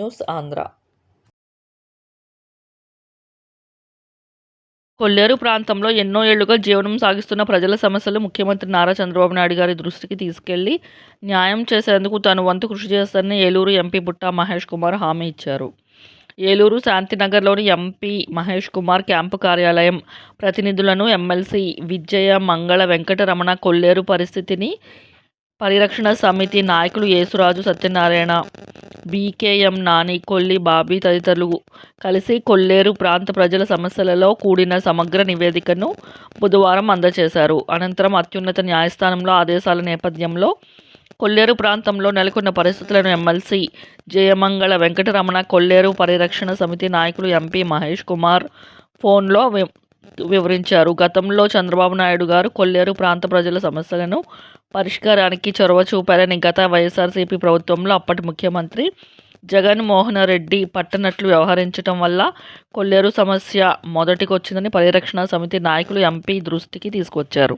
News Andhra కొల్లేరు ప్రాంతంలో ఎన్నో ఏళ్ళుగా జీవనం సాగిస్తున్న ప్రజల సమస్యలు ముఖ్యమంత్రి నారా చంద్రబాబు నాయుడు గారి దృష్టికి తీసుకెళ్ళి న్యాయం చేసేందుకు తన వంతు కృషి చేస్తానని ఏలూరు ఎంపీ బుట్టా మహేష్ కుమార్ హామీ ఇచ్చారు. ఏలూరు శాంతినగర్లోని ఎంపీ మహేష్ కుమార్ క్యాంపు కార్యాలయం ప్రతినిధులను ఎమ్మెల్సీ విజయ మంగళ వెంకటరమణ కొల్లేరు పరిస్థితిని పరిరక్షణ సమితి నాయకులు Yesuraju Satyanarayana B K M Nani Kolli Bobby తదితరులు కలిసి కొల్లేరు ప్రాంత ప్రజల సమస్యలలో కూడిన సమగ్ర నివేదికను బుధవారం అందజేశారు. అనంతరం అత్యున్నత న్యాయస్థానంలో ఆదేశాల నేపథ్యంలో కొల్లేరు ప్రాంతంలో నెలకొన్న పరిస్థితులను ఎమ్మెల్సీ జయమంగళ వెంకటరమణ కొల్లేరు పరిరక్షణ సమితి నాయకులు ఎంపీ మహేష్ కుమార్ ఫోన్లో వి వివరించారు. గతంలో చంద్రబాబు నాయుడు గారు కొల్లేరు ప్రాంత ప్రజల సమస్యలను పరిష్కారానికి చొరవ చూపారని గత వైఎస్ఆర్సీపీ ప్రభుత్వంలో అప్పటి ముఖ్యమంత్రి జగన్మోహన్ రెడ్డి పట్టనట్లు వ్యవహరించడం వల్ల కొల్లేరు సమస్య మొదటికొచ్చిందని పరిరక్షణ సమితి నాయకులు ఎంపీ దృష్టికి తీసుకొచ్చారు.